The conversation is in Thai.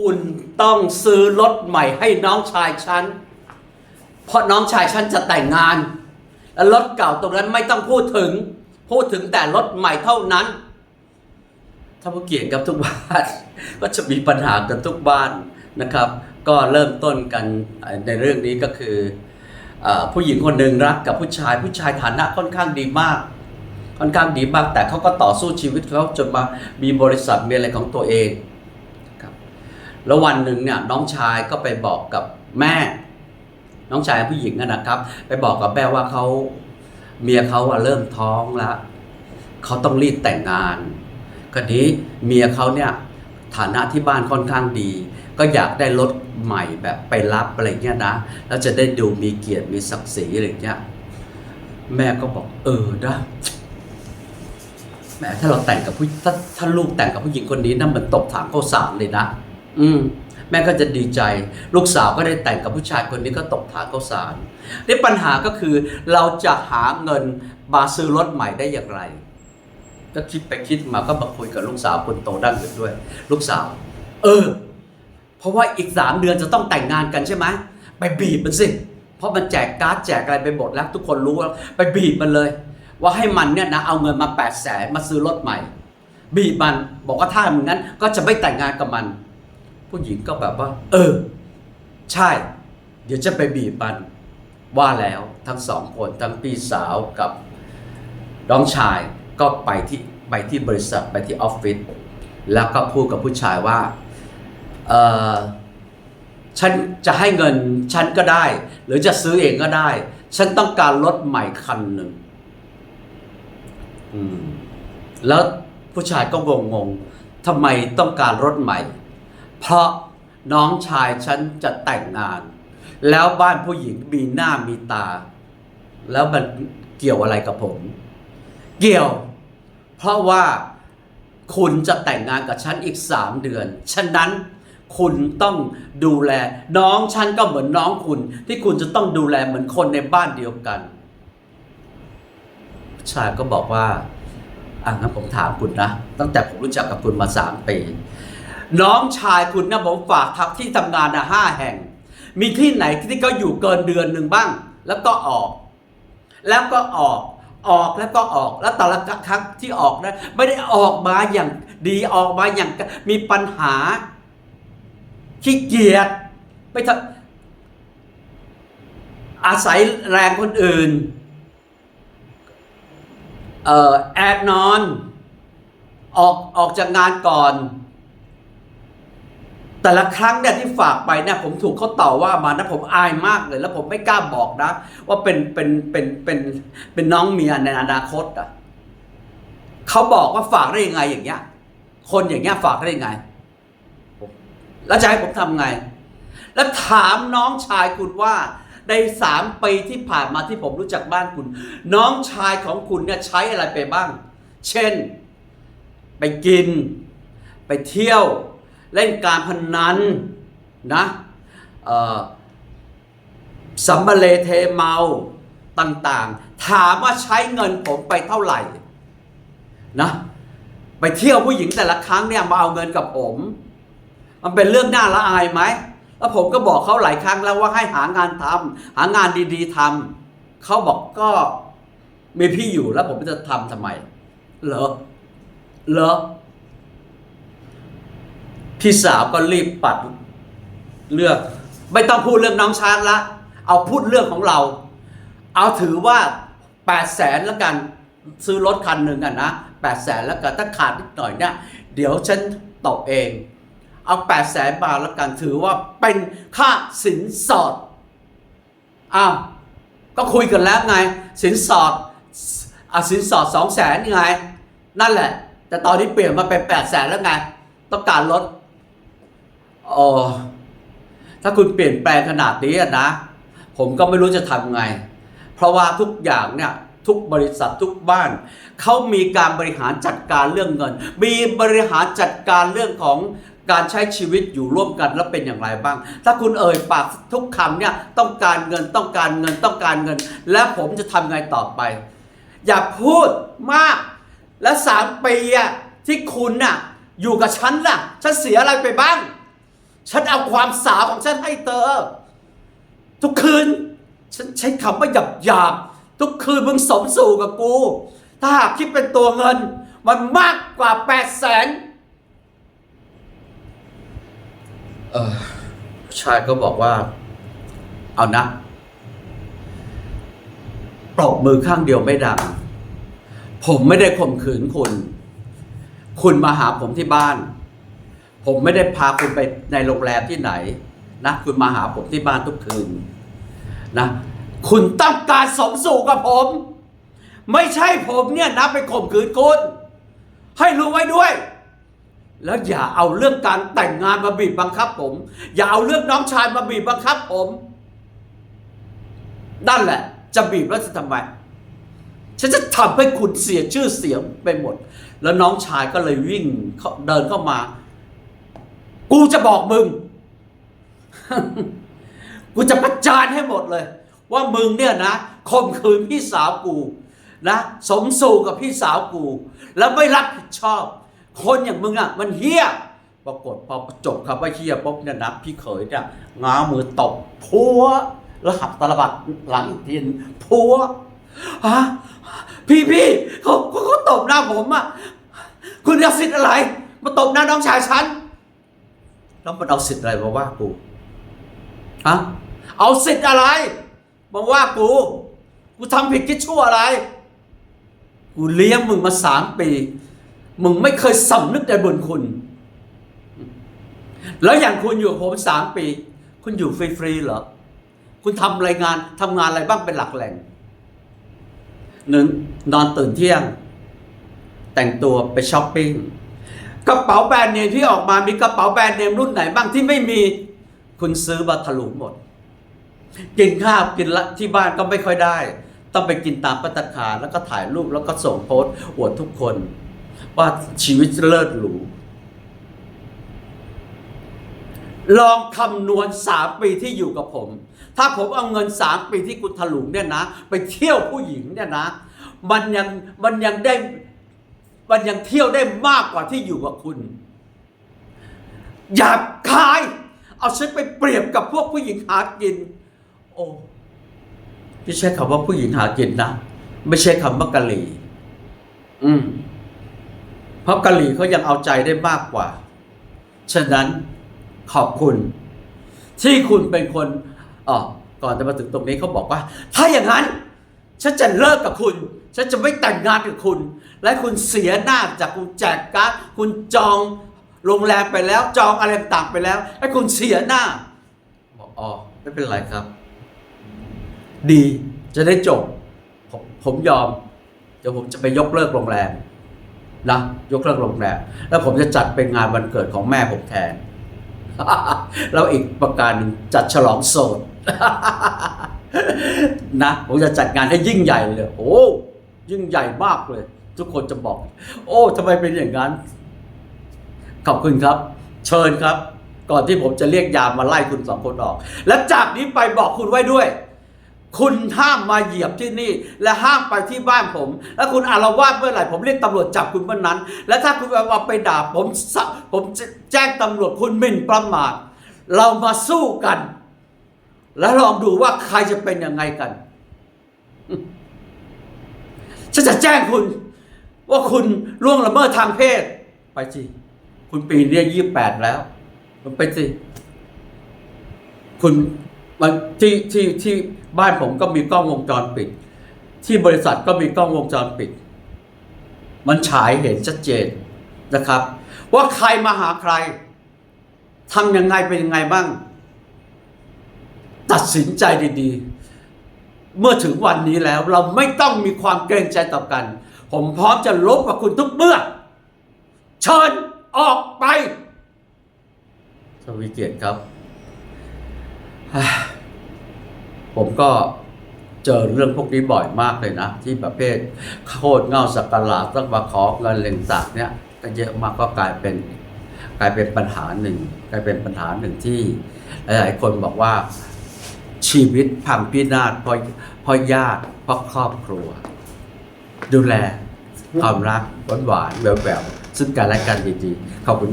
คุณต้องซื้อรถใหม่ให้น้องชายฉัน เพราะน้องชายฉันจะแต่งงาน และรถเก่าตรงนั้นไม่ต้องพูดถึง พูดถึงแต่รถใหม่เท่านั้น ถ้าผู้เกียรติกับทุกบ้าน ก็จะมีปัญหากันทุกบ้านนะครับ ก็เริ่มต้นกันในเรื่องนี้ก็คืออผู้หญิงคนหนึ่งรักกับผู้ชาย ผู้ชายฐานะค่อนข้างดีมาก ค่อนข้างดีมาก แต่เขาก็ต่อสู้ชีวิตเขาจนมามีบริษัทมีอะไรของตัวเอง แล้ววันหนึ่งเนี่ยน้องชายก็ไปบอกกับแม่ น้องชายผู้หญิงนะครับ ไปบอกกับแม่ว่าเขาเมียเขาเริ่มท้องแล้วเขาต้องรีบแต่งงานก็นี้เมียเขาเนี่ยฐานะที่บ้านค่อนข้างดี ก็อยากได้รถใหม่แบบไปรับอะไรเงี้ยนะแล้วจะได้ดูมีเกียรติมีศักดิ์ศรีอะไรเงี้ยแม่ก็บอกเออนะแหมถ้าเราแต่งกับผู้ถ้าถ้าลูกแต่งกับผู้หญิงคนนี้นั่นมือนตบถังข้าสารเลยนะ อืมแม่ก็จะดีใจ ลูกสาวก็ได้แต่งกับผู้ชายคนนี้ก็ตกฐานข้าวสารนี่ปัญหาก็คือเราจะหาเงินมาซื้อรถใหม่ได้อย่างไร ก็คิดไปคิดมาก็มาคุยกับลูกสาวคนโตด้านอื่นด้วย ลูกสาว เออ เพราะว่าอีกสามเดือนจะต้องแต่งงานกันใช่ไหมไปบีบมันสิ เพราะมันแจกการ์ดแจกอะไรไปหมดแล้ว ทุกคนรู้แล้วไปบีบมันเลย ว่าให้มันเนี่ยนะเอาเงินมา8ปดแสนมาซื้อรถใหม่ บีบมันบอกว่าถ้ามึงนั้นก็จะไม่แต่งงานกับมัน ผู้หญิงก็แบบว่า เออ ใช่ เดี๋ยวจะไปบีบมันว่าแล้วทั้งสองคนทั้งพี่สาวกับน้องชายก็ไปที่ไปที่บริษัทไปที่ออฟฟิศแล้วก็พูดกับผู้ชายว่าเออฉันจะให้เงินฉันก็ได้ หรือจะซื้อเองก็ได้ ฉันต้องการรถใหม่คันหนึ่งแล้วผู้ชายก็งงงๆทำไมต้องการรถใหม่ เพราะน้องชายฉันจะแต่งงาน แล้วบ้านผู้หญิงมีหน้ามีตา แล้วมันเกี่ยวอะไรกับผม เกี่ยว เพราะว่าคุณจะแต่งงานกับฉันอีกสามเดือน ฉะนั้นคุณต้องดูแล น้องฉันก็เหมือนน้องคุณ ที่คุณจะต้องดูแลเหมือนคนในบ้านเดียวกันชายก็บอกว่าอะงั้นผมถามคุณนะ ตั้งแต่ผมรู้จักกับคุณมาสามปี น้องชายคุณนะผมฝากทักที่ทำงานนะห้าแห่ง มีที่ไหนที่เขาอยู่เกินเดือนหนึ่งบ้าง แล้วก็ออก แล้วก็ออกออกแล้วก็ออกแล้วแต่ละครั้งที่ออกนะไม่ได้ออกมาอย่างดีออกมาอย่างมีปัญหาขี้เกียจไม่ทำอาศัยแรงคนอื่นเอ่อแอบนอน ออกออกจากงานก่อน แต่ละครั้งเนี่ยที่ฝากไปเนี่ยผมถูกเขาต่อว่ามานะผมอายมากเลย แล้วผมไม่กล้าบอกนะ ว่าเป็นเป็นเป็นเป็นเป็นน้องเมียในอนาคตอะเขาบอกว่าฝากได้ยังไงอย่างเงี้ย คนอย่างเงี้ยฝากได้ยังไง แล้วจะให้ผมทำไง แล้วถามน้องชายคุณว่าในสามปีที่ผ่านมาที่ผมรู้จักบ้านคุณ น้องชายของคุณเนี่ยใช้อะไรไปบ้าง เช่น ไปกิน ไปเที่ยว เล่นการพนนันนะสัมบเลเทเมาต่างๆ ถามว่าใช้เงินผมไปเท่าไหร่นะไปเที่ยวผู้หญิงแต่ละครั้งเนี่ยมาเอาเงินกับผม มันเป็นเรื่องน่าละอายไหมแล้วผมก็บอกเขาหลายครั้งแล้วว่าให้หางานทำหางานดีๆทำเขาบอกก็มีพี่อยู่แล้วผมจะทำทำไมเหรอเหรอ พี่สาวก็รีบปัดเลือก ไม่ต้องพูดเรื่องน้องชาร์ละ เอาพูดเรื่องของเรา เอาถือว่า8ปดแสนแล้วกันซื้อรถคันหนึ่งกันนะแปดแสนแล้วกันถ้าขาดนิดหน่อยเนี่ยเดี๋ยวฉันตกเอง เอา8ปดแสนบาทแล้วกันถือว่าเป็นค่าสินสอดอ้าวก็คุยกันแล้วไง สินสอดอะสินสอดสองแสนไง นั่นแหละ แต่ตอนนี้เปลี่ยนมาเป็น8ปดแสนแล้วไง ต้องการลด อ๋อถ้าคุณเปลี่ยนแปลงขนาดนี้นะ ผมก็ไม่รู้จะทำไง เพราะว่าทุกอย่างเนี่ยทุกบริษัททุกบ้าน เขามีการบริหารจัดการเรื่องเงิน มีบริหารจัดการเรื่องของการใช้ชีวิตอยู่ร่วมกันแล้วเป็นอย่างไรบ้าง ถ้าคุณเอ่ยปากทุกคำเนี่ยต้องการเงินต้องการเงินต้องการเงิน และผมจะทำไงต่อไป อย่าพูดมาก และสามปีที่คุณน่ะอยู่กับฉันล่ะฉันเสียอะไรไปบ้าง ฉันเอาความสาวของฉันให้เธอ ทุกคืน ฉันใช้คำว่าหยาบหยาบทุกคืนมึงสมสู่กับกู ถ้าหากคิดเป็นตัวเงิน มันมากกว่าแปดแสนเออผู้ชายก็บอกว่า เอานะปรบมือข้างเดียวไม่ดัง ผมไม่ได้ข่มขืนคุณ คุณมาหาผมที่บ้าน ผมไม่ได้พาคุณไปในโรงแรมที่ไหนนะคุณมาหาผมที่บ้านทุกคืนนะคุณต้องการสมสู่กับผม ไม่ใช่ผมเนี่ยนะไปข่มขืนคุณให้รู้ไว้ด้วย แล้วอย่าเอาเรื่องการแต่งงานมาบีบบังคับผม อย่าเอาเรื่องน้องชายมาบีบบังคับผมนั่นแหละ จะบีบแล้วจะทำไมฉันจะทำให้คุณเสียชื่อเสียงไปหมด แล้วน้องชายก็เลยวิ่งเขาเดินเข้ามา กูจะบอกมึง กูจะประจานให้หมดเลย ว่ามึงเนี่ยนะข่มขืนพี่สาวกูนะสมสู่กับพี่สาวกู แล้วไม่รับผิดชอบ คนอย่างมึงอะ มันเฮี้ยปรากฏพอจบคำว่าเฮี้ยปุ๊บเนี่ยนะพี่เขยเนี่ยง้ามือตบพัวแล้วหักตลบัดหลังอีกทีนพัวฮะพี่พี่เขาเขาตบหน้าผมอะคุณเอาสิทธิ์อะไร มาตบหน้าน้องชายฉัน แล้วมันเอาสิทธิ์อะไรมาว่ากูฮะเอาสิทธิ์อะไรมาว่ากู กูทำผิดคิดชั่วอะไร กูเลี้ยงมึงมาสามปี มึงไม่เคยสำนึกในบุญคุณ แล้วอย่างคุณอยู่ผมสามปี คุณอยู่ฟรีๆเหรอ คุณทำรายงานทำงานอะไรบ้างเป็นหลักแหล่งหนึ่งนอนตื่นเที่ยง แต่งตัวไปช้อปปิ้ง ระเป๋าแบรนด์เนมที่ออกมามีกระเป๋าแบรนด์เนมรุ่นไหนบ้างที่ไม่มีคุณซื้อมาถลุหมด กินข้าวกินละที่บ้านก็ไม่ค่อยได้ ต้องไปกินตามปัตตาคาแล้วก็ถ่ายรูปแล้วก็ส่งโพสต์อวดทุกคน ว่าชีวิตเลิศหรูลองคำนวณสามปีที่อยู่กับผม ถ้าผมเอาเงินสามปีที่คุณถลุงเนี่ยนะ ไปเที่ยวผู้หญิงเนี่ยนะ มันยังมันยังได้ มันยังเที่ยวได้มากกว่าที่อยู่กับคุณอยากคาย เอาฉันไปเปรียบกับพวกผู้หญิงหากิน โอ้พี่ใช้คำว่าผู้หญิงหากินนะ ไม่ใช่คำว่ากะหรี่อืมเพราะกะหรี่เขายังเอาใจได้มากกว่า ฉะนั้นขอบคุณ ที่คุณเป็นคนอ๋อก่อนจะมาถึงตรงนี้เขาบอกว่า ถ้าอย่างนั้น ฉันจะเลิกกับคุณ ฉันจะไม่แต่งงานกับคุณ และคุณเสียหน้าจากคุณแจกการ์ดคุณจองโรงแรมไปแล้ว จองอะไรต่างๆไปแล้วให้คุณเสียหน้าบอกอ๋อไม่เป็นไรครับ ดีจะได้จบ ผมผมยอม เดี๋ยวผมจะไปยกเลิกโรงแรมนะยกเลิกโรงแรมแล้วผมจะจัดเป็นงานวันเกิดของแม่ผมแทนแล้วอีกประการหนึ่งจัดฉลองโสด นะผมจะจัดงานให้ยิ่งใหญ่เลยโอ้ยิ่งใหญ่มากเลย ทุกคนจะบอก โอ้ทำไมเป็นอย่างนั้น ขอบคุณครับ เชิญครับ ก่อนที่ผมจะเรียกยามมาไล่คุณสองคนออก และจากนี้ไปบอกคุณไว้ด้วย คุณห้ามมาเหยียบที่นี่ และห้ามไปที่บ้านผม และคุณอารวาสเมื่อไหร่ผมเรียกตำรวจจับคุณเมื่อนั้น และถ้าคุณเอาไปด่าผมผมแจ้งตำรวจคุณหมิ่นประมาทเรามาสู้กัน แล้วลองดูว่าใครจะเป็นยังไงกัน ฉันจะแจ้งคุณว่าคุณล่วงละเมิดทางเพศ ไปสิคุณปีนี้ยี่แปดแล้ว มันไปสิคุณมันที่ที่ที่บ้านผมก็มีกล้องวงจรปิด ที่บริษัทก็มีกล้องวงจรปิด มันฉายเห็นชัดเจนนะครับ ว่าใครมาหาใครทำยังไงเป็นยังไงบ้าง ตัดสินใจดีๆ เมื่อถึงวันนี้แล้วเราไม่ต้องมีความเกรงใจต่อกัน ผมพร้อมจะลบกับคุณทุกเมื่อ เชิญออกไปสวีเกียรติครับ ผมก็เจอเรื่องพวกนี้บ่อยมากเลยนะ ที่ประเภทโคตรเง่าสักหลาดต้องมาขอเงินเล่งสากเนี่ยก็เยอะมากก็กลายเป็นกลายเป็นปัญหาหนึ่งกลายเป็นปัญหาหนึ่งที่หลายๆคนบอกว่า ชีวิตพังพินาศเพราะเพราะญาติเพราะครอบครัว ดูแลความรักหวานหวานแหววๆซึ่งกันและกันดีๆขอบคุณ